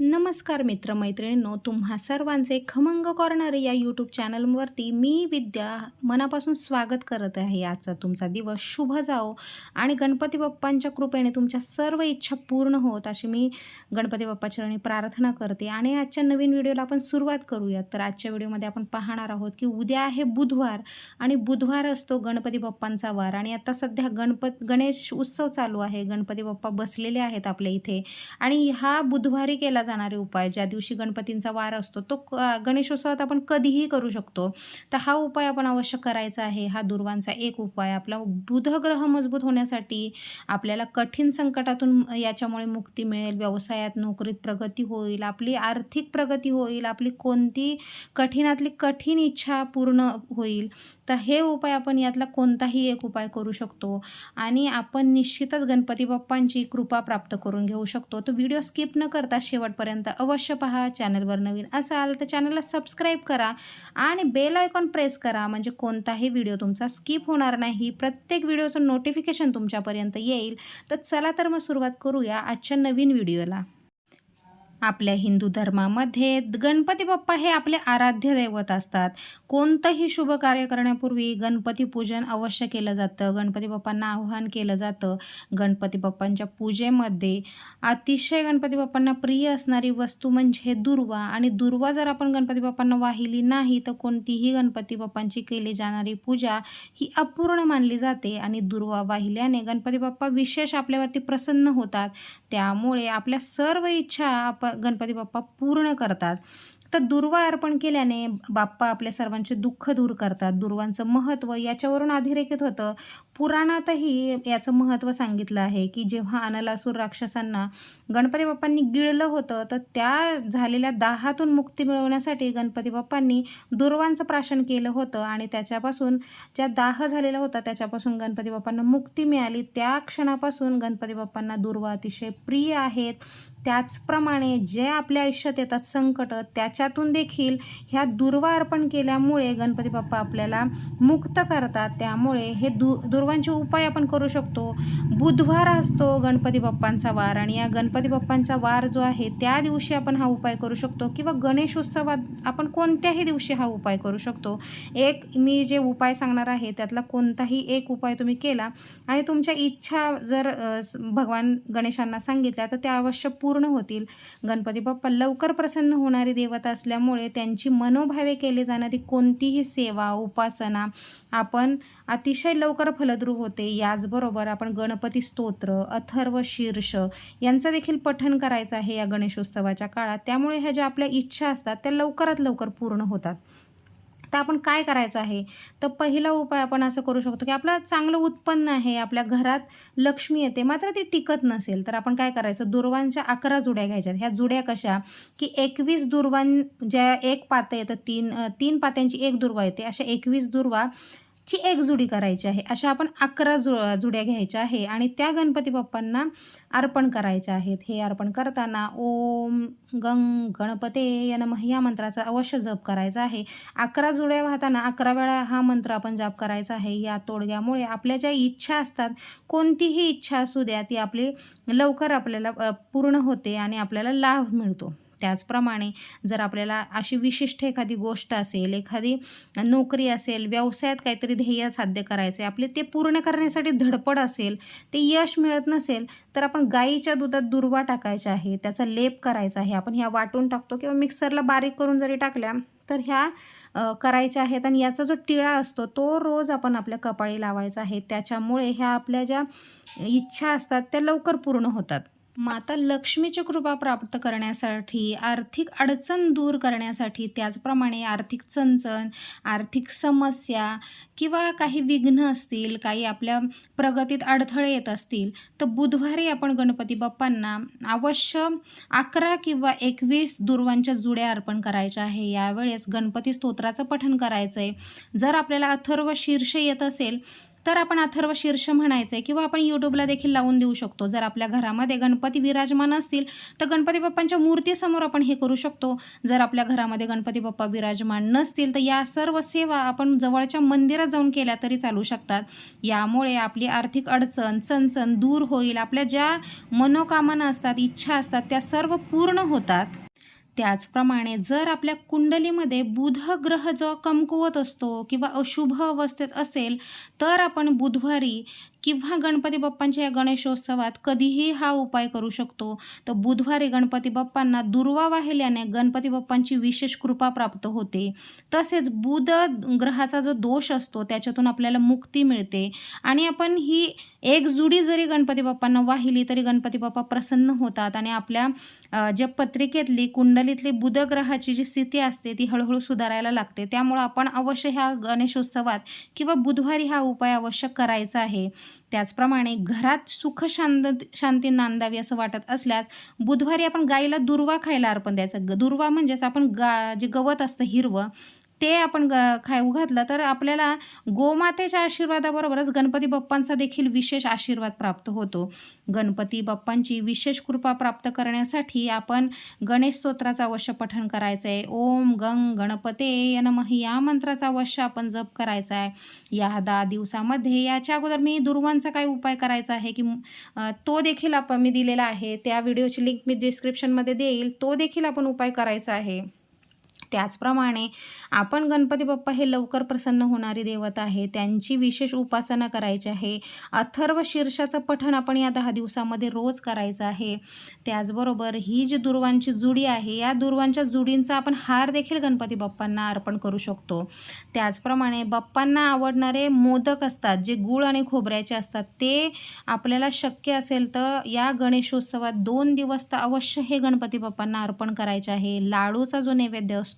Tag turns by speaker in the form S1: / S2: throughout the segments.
S1: नमस्कार मित्रमैत्रिणींनो तुम्हा सर्वांचे खमंग कॉर्नर या यूट्यूब चॅनलवरती मी विद्या मनापासून स्वागत करत आहे. आजचा तुमचा दिवस शुभ जाओ आणि गणपती बाप्पांच्या कृपेने तुमच्या सर्व इच्छा पूर्ण होत अशी मी गणपती बाप्पाचरणी प्रार्थना करते. आणि आजच्या नवीन व्हिडिओला आपण सुरुवात करूयात. तर आजच्या व्हिडिओमध्ये आपण पाहणार आहोत की उद्या आहे बुधवार आणि बुधवार असतो गणपती बाप्पांचा वार. आणि आता सध्या गणपत गणेश उत्सव चालू आहे. गणपती बाप्पा बसलेले आहेत आपल्या इथे. आणि हा बुधवारी केला जाणारे उपाय ज्या दिवशी गणपतींचा वार असतो तो क- गणेशोत्सवात आपण कधीही करू शकतो. तर हा उपाय आपण अवश्य करायचा आहे. हा दुर्वांचा एक उपाय. आपला बुधग्रह मजबूत होण्यासाठी आपल्याला कठीण संकटातून याच्यामुळे मुक्ती मिळेल. व्यवसायात नोकरीत प्रगती होईल. आपली आर्थिक प्रगती होईल. आपली कोणती कठीणातली कठीण इच्छा पूर्ण होईल. तर हे उपाय आपण यातला कोणताही एक उपाय करू शकतो. आणि आपण निश्चितच गणपती बाप्पांची कृपा प्राप्त करून घेऊ शकतो. तो व्हिडिओ स्किप न करता शेवट शेवटपर्यंत अवश्य पहा. चॅनलवर नवीन असाल तर चॅनलला सबस्क्राईब करा आणि बेल आयकॉन प्रेस करा. म्हणजे कोणताही व्हिडिओ तुमचा स्किप होणार नाही. प्रत्येक व्हिडिओचं नोटिफिकेशन तुमच्यापर्यंत येईल. तर चला तर मग सुरुवात करूया आजच्या नवीन व्हिडिओला. आपल्या हिंदू धर्मामध्ये गणपती बाप्पा हे आपले आराध्य दैवत असतात. कोणतंही शुभ कार्य करण्यापूर्वी गणपती पूजन अवश्य केलं जातं. गणपती बाप्पांना आव्हान केलं जातं. गणपती बाप्पांच्या पूजेमध्ये अतिशय गणपती बाप्पांना प्रिय असणारी वस्तू म्हणजे दुर्वा. आणि दुर्वा जर आपण गणपती बाप्पांना वाहिली नाही तर कोणतीही गणपती बाप्पांची केली जाणारी पूजा ही अपूर्ण मानली जाते. आणि दुर्वा वाहिल्याने गणपती बाप्पा विशेष आपल्यावरती प्रसन्न होतात. त्यामुळे आपल्या सर्व इच्छा आप गणपती बाप्पा पूर्ण करतात. तर दुर्वा अर्पण केल्याने बाप्पा आपल्या सर्वांचे दुःख दूर करतात. दुर्वांचं महत्त्व याच्यावरून अधोरेखित होतं. पुराणातही याचं महत्त्व सांगितलं आहे की जेव्हा अनलासूर राक्षसांना गणपती बाप्पांनी गिळलं होतं तर त्या झालेल्या दाहातून मुक्ती मिळवण्यासाठी गणपती बाप्पांनी दुर्वांचं प्राशन केलं होतं आणि त्याच्यापासून ज्या दाह झालेला होता त्याच्यापासून गणपती बाप्पांना मुक्ती मिळाली. त्या क्षणापासून गणपती बाप्पांना दुर्वा अतिशय प्रिय आहेत. त्याचप्रमाणे जे आपल्या आयुष्यात येतात संकट त्याच्यातून देखील ह्या दुर्वा अर्पण केल्यामुळे गणपती बाप्पा आपल्याला मुक्त करतात. त्यामुळे हे दु सर्वांचे उपाय आपण करू शकतो. बुधवार असतो गणपती बाप्पांचा वार आणि या गणपती बाप्पांचा वार जो आहे त्या दिवशी आपण हा उपाय करू शकतो किंवा गणेश उत्सवात आपण कोणत्याही दिवशी हा उपाय करू शकतो. एक मी जे उपाय सांगणार आहे त्यातला कोणताही एक उपाय तुम्ही केला आणि तुमच्या इच्छा जर भगवान गणेशांना सांगितल्या तर त्या अवश्य पूर्ण होतील. गणपती बाप्पा लवकर प्रसन्न होणारी देवता असल्यामुळे त्यांची मनोभावे केली जाणारी कोणतीही सेवा उपासना आपण अतिशय लवकर ध्रुव होते. याचबरोबर आपण गणपती स्तोत्र अथर्व शीर्ष यांचं देखील पठण करायचं आहे या गणेशोत्सवाच्या काळात. त्यामुळे ह्या ज्या आपल्या इच्छा असतात त्या लवकरात लवकर पूर्ण होतात. तर आपण काय करायचं आहे? तर पहिला उपाय आपण असं करू शकतो की आपलं चांगलं उत्पन्न आहे आपल्या घरात लक्ष्मी येते मात्र ती टिकत नसेल तर आपण काय करायचं? दुर्वांच्या अकरा जुड्या घ्यायच्या ह्या जुड्या कशा? की एकवीस दुर्वां ज्या एक पातं येतं तीन तीन पात्यांची एक दुर्वा येते. अशा एकवीस दुर्वा ची एक जुडी करायची आहे. अशा आपण अकरा जु जुड्या घ्यायच्या आहे आणि त्या गणपती बाप्पांना अर्पण करायच्या आहेत. हे अर्पण करताना ओम गंग गणपते या या मंत्राचा अवश्य जप करायचा आहे. अकरा जुड्या वाहताना अकरा वेळा हा मंत्र आपण जाप करायचा आहे. या तोडग्यामुळे आपल्या ज्या इच्छा असतात कोणतीही इच्छा असू द्या ती आपली लवकर आपल्याला पूर्ण होते आणि आपल्याला लाभ मिळतो. त्याचप्रमाणे जर आपल्याला अशी विशिष्ट एखादी गोष्ट असेल एखादी नोकरी असेल व्यवसायात काहीतरी ध्येय साध्य करायचे आपले ते पूर्ण करण्यासाठी धडपड असेल ते यश मिळत नसेल तर आपण गाईच्या दुधात दुर्वा टाकायच्या आहे त्याचा लेप करायचा आहे आपण ह्या वाटून टाकतो किंवा मिक्सरला बारीक करून जरी टाकल्या तर ह्या करायच्या आहेत आणि याचा जो टिळा असतो तो रोज आपण आपल्या कपाळी लावायचा आहे. त्याच्यामुळे ह्या आपल्या ज्या इच्छा असतात त्या लवकर पूर्ण होतात. माता लक्ष्मीची कृपा प्राप्त करण्यासाठी आर्थिक अडचण दूर करण्यासाठी त्याचप्रमाणे आर्थिक चणचण आर्थिक समस्या किंवा काही विघ्न असतील काही आपल्या प्रगतीत अडथळे येत असतील तर बुधवारी आपण गणपती बाप्पांना अवश्य अकरा किंवा एकवीस दुर्वांच्या जुड्या अर्पण करायच्या आहे. यावेळेस गणपती स्तोत्राचं पठण करायचं आहे जर आपल्याला अथर्व शीर्ष येत असेल तर आपण अथर्व शीर्ष म्हणायचं आहे किंवा आपण यूट्यूबला देखील लावून देऊ शकतो. जर आपल्या घरामध्ये गणपती विराजमान असतील तर गणपती बाप्पांच्या मूर्तीसमोर आपण हे करू शकतो. जर आपल्या घरामध्ये गणपती बाप्पा विराजमान नसतील तर या सर्व सेवा आपण जवळच्या मंदिरात जाऊन केल्या तरी चालू शकतात. यामुळे आपली आर्थिक अडचण चणचण दूर होईल. आपल्या ज्या मनोकामना असतात इच्छा असतात त्या सर्व पूर्ण होतात. त्याचप्रमाणे जर आपल्या कुंडलीमध्ये बुध ग्रह जो कमकुवत असतो किंवा अशुभ अवस्थेत असेल तर आपण बुधवारी किंवा गणपती बाप्पांच्या या गणेशोत्सवात कधीही हा उपाय करू शकतो. तर बुधवारी गणपती बाप्पांना दुर्वा वाहिल्याने गणपती बाप्पांची विशेष कृपा प्राप्त होते. तसेच बुध ग्रहाचा जो दोष असतो त्याच्यातून आपल्याला मुक्ती मिळते. आणि आपण ही एक जुडी जरी गणपती बाप्पांना वाहिली तरी गणपती बाप्पा प्रसन्न होतात आणि आपल्या ज्या पत्रिकेतली कुंडलीतली बुध ग्रहाची जी स्थिती असते ती हळूहळू सुधारायला लागते. त्यामुळं आपण अवश्य ह्या गणेशोत्सवात किंवा बुधवारी हा उपाय अवश्य करायचा आहे. त्याचप्रमाणे घरात सुख शांत शांती नांदावी असं वाटत असल्यास बुधवारी आपण गाईला दुर्वा खायला अर्पण द्यायचं. दुर्वा म्हणजेच आपण गा जे गवत असतं हिरवं ते आपण ग खाऊ घातलं तर आपल्याला गोमातेच्या आशीर्वादाबरोबरच गणपती बाप्पांचा देखील विशेष आशीर्वाद प्राप्त होतो. गणपती बाप्पांची विशेष कृपा प्राप्त करण्यासाठी आपण गणेश स्तोत्राचं अवश्य पठण करायचं आहे ओम गंग गणपते नमः या मंत्राचा अवश्य आपण जप करायचा आहे या दहा दिवसामध्ये याच्या अगोदर मी दुर्वांचा काय उपाय करायचा आहे की तो देखील आपण मी दिलेला आहे. त्या व्हिडिओची लिंक मी डिस्क्रिप्शनमध्ये देईल. तो देखील आपण उपाय करायचा आहे. त्याचप्रमाणे आपण गणपती बाप्पा हे लवकर प्रसन्न होणारी देवता आहे त्यांची विशेष उपासना करायची आहे. अथर्व शीर्षाचं पठण आपण या दहा दिवसामध्ये रोज करायचं आहे. त्याचबरोबर ही जी दुर्वांची जुडी आहे या दुर्वांच्या जुडींचा आपण हार देखील गणपती बाप्पांना अर्पण करू शकतो. त्याचप्रमाणे बाप्पांना आवडणारे मोदक असतात जे गुळ आणि खोबऱ्याचे असतात ते आपल्याला शक्य असेल तर या गणेशोत्सवात दोन दिवस तर अवश्य हे गणपती बाप्पांना अर्पण करायचे आहे. लाडूचा जो नैवेद्य असतो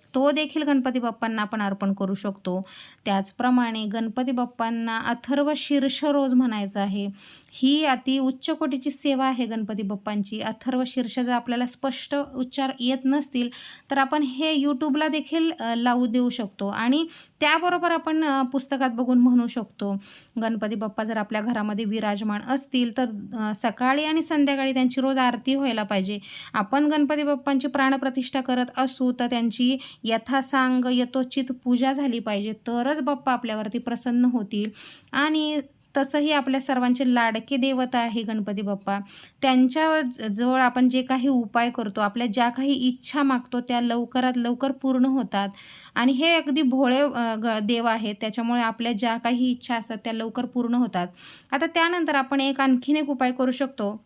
S1: तो देखील गणपती बाप्पांना आपण अर्पण करू शकतो. त्याचप्रमाणे गणपती बाप्पांना अथर्व शीर्ष रोज म्हणायचं आहे. ही अति उच्च कोटीची सेवा आहे गणपती बाप्पांची. अथर्व शीर्ष जर आपल्याला स्पष्ट उच्चार येत नसतील तर आपण हे यूट्यूबला देखील लावू देऊ शकतो. आणि त्याबरोबर आपण पुस्तकात बघून म्हणू शकतो. गणपती बाप्पा जर आपल्या घरामध्ये विराजमान असतील तर सकाळी आणि संध्याकाळी त्यांची रोज आरती व्हायला पाहिजे. आपण गणपती बाप्पांची प्राणप्रतिष्ठा करत असू तर त्यांची यथासांग यथोचित पूजा झाली पाहिजे. तरच बाप्पा आपल्यावरती प्रसन्न होतील. आणि तसंही आपल्या सर्वांचे लाडके देवता आहे गणपती बाप्पा. त्यांच्या ज- जवळ आपण जे काही उपाय करतो आपल्या ज्या काही इच्छा मागतो त्या लवकरात लवकर पूर्ण होतात. आणि हे अगदी भोळे ग देव आहेत. त्याच्यामुळे आपल्या ज्या काही इच्छा असतात त्या लवकर पूर्ण होतात. आता त्यानंतर आपण एक आणखीन एक उपाय करू शकतो.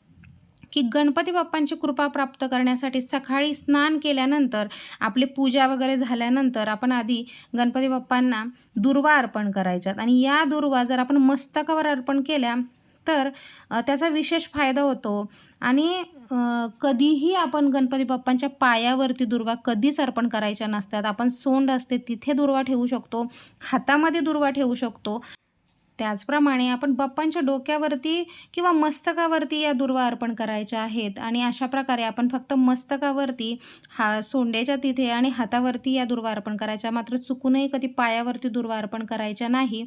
S1: की गणपती बाप्पांची कृपा प्राप्त करण्यासाठी सकाळी स्नान केल्यानंतर आपली पूजा वगैरे झाल्यानंतर आपण आधी गणपती बाप्पांना दुर्वा अर्पण करायच्यात. आणि या दुर्वा जर आपण मस्तकावर अर्पण केल्या तर त्याचा विशेष फायदा होतो. आणि कधीही आपण गणपती बाप्पांच्या पायावरती दुर्वा कधीच अर्पण करायच्या नसतात. आपण सोंड असते तिथे दुर्वा ठेवू शकतो हातामध्ये दुर्वा ठेवू शकतो. त्याचप्रमाणे आपण बाप्पांच्या डोक्यावरती किंवा मस्तकावरती या दुर्वा अर्पण करायच्या आहेत. आणि अशा प्रकारे आपण फक्त मस्तकावरती हा सोंड्याच्या तिथे आणि हातावरती या दुर्वा अर्पण करायच्या. मात्र चुकूनही कधी पायावरती दुर्वा अर्पण करायच्या नाही.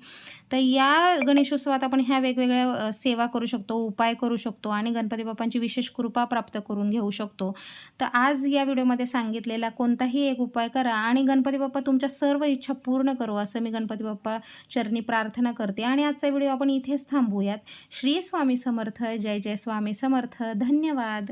S1: तर या गणेशोत्सवात आपण ह्या वेगवेगळ्या सेवा करू शकतो उपाय करू शकतो आणि गणपती बाप्पांची विशेष कृपा प्राप्त करून घेऊ शकतो. तर आज या व्हिडिओमध्ये सांगितलेला कोणताही एक उपाय करा आणि गणपती बाप्पा तुमच्या सर्व इच्छा पूर्ण करू असं मी गणपती बाप्पा चरणी प्रार्थना करते. आणि आजचा व्हिडिओ आपण इथेच थांबूयात. श्री स्वामी समर्थ जय जय स्वामी समर्थ. धन्यवाद.